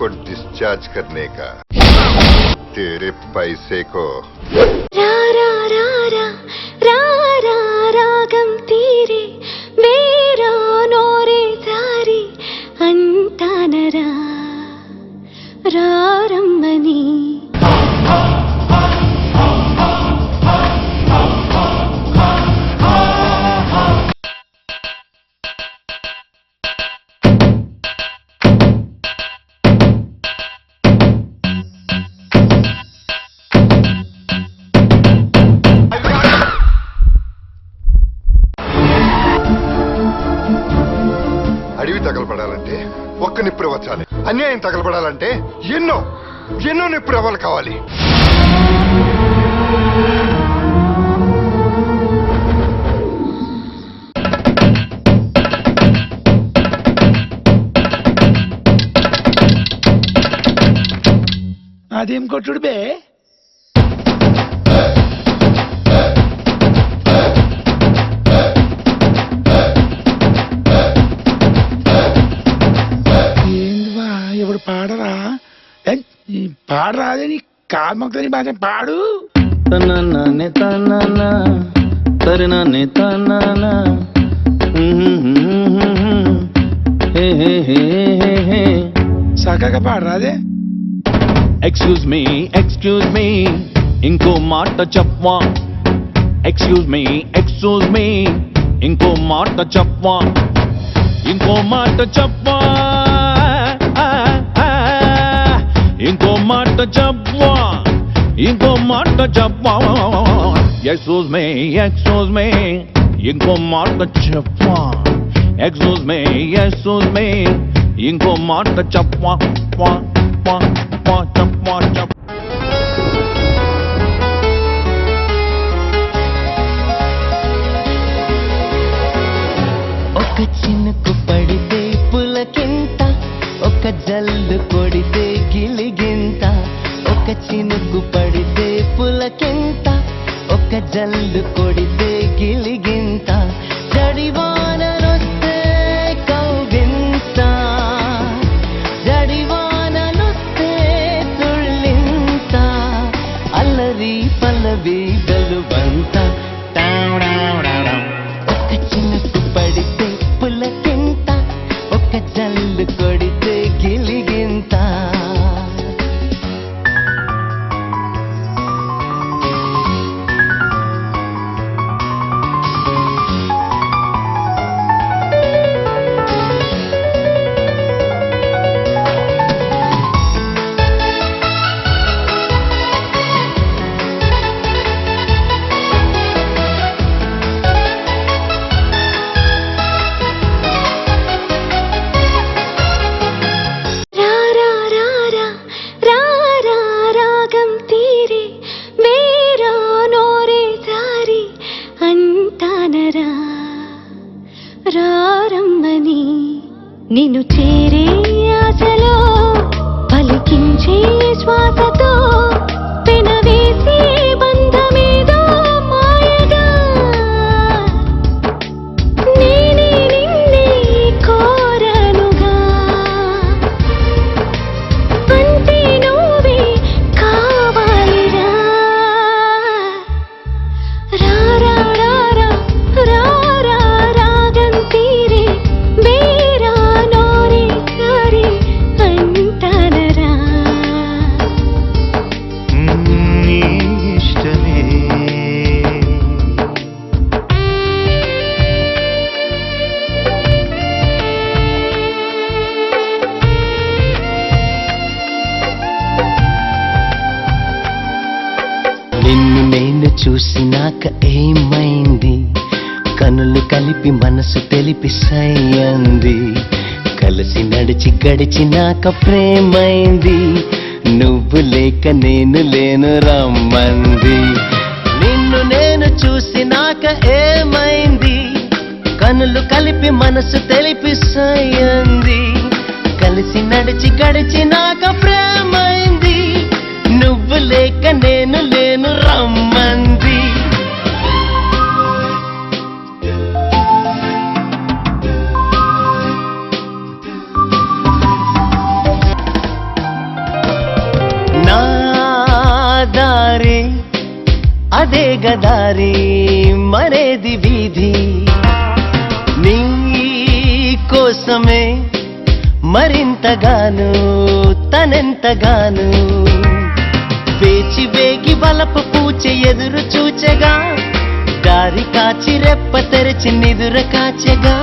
को डिस्चार्ज करने का तेरे पैसे को రా రా రా రా రా రా రాగం తీరే వేరా నోరే జారి అంటానరా రారమ్మని ఒక్క నిప్పుడు వచ్చాలి అన్యాయం తగలబడాలంటే ఎన్నో ఎన్నో నిప్పుడు ఎవరు కావాలి. అదేం కొట్టుడు బే? ఈ పాడరాదే నీ కాల్మక్తని బాగా పాడు. తనననే తనన తరననే తనన. చక్కగా పాడరాదే. ఎక్స్క్యూజ్ మీ ఎక్స్క్యూజ్ మీ ఇంకో మాట చెప్పవా? ఎక్స్క్యూజ్ మీ ఎక్స్క్యూజ్ మీ ఇంకో మాట చెప్పవా? ఇంకో మాట చెప్పవా? ఇంకో మాట చెప్పవా ఇంకో మాట చెప్పవా ఎక్స్క్యూజ్ మీ ఎక్స్క్యూజ్ మీ ఇంకో మాట చెప్పవా ఎక్స్క్యూజ్ మీ ఎక్స్క్యూజ్ మీ ఇంకో మాట చెప్పవా వా వా వా చెప్పవా చెప్ప ఒక చినుకు పడితే పులకింత ఒక జల్లు కొడితే கஜல்லு கொடித்து கிளி నిన్ను చేరే నిన్ను నేను చూసినాక ఏమైంది? కనులు కలిపి మనసు తెలిపి సయ్యంది. కలిసి నడిచి గడిచినాక ప్రేమైంది. నువ్వు లేక నేను లేను రమ్మంది. నిన్ను నేను చూసినాక ఏమైంది? కనులు కలిపి మనసు తెలిపి సయ్యంది. కలిసి నడిచి గడిచినాక ప్రేమైంది నువ్వు లేక నేను లేను రమ్మంది. నా దారి అదే గదారి మరేది వీధి? నీ కోసమే మరింతగాను తనెంతగాను వేచి వేగి బలపు పూచె ఎదురు చూచెగా దారి కాచి రెప్ప తెరచి నిదుర కాచెగా.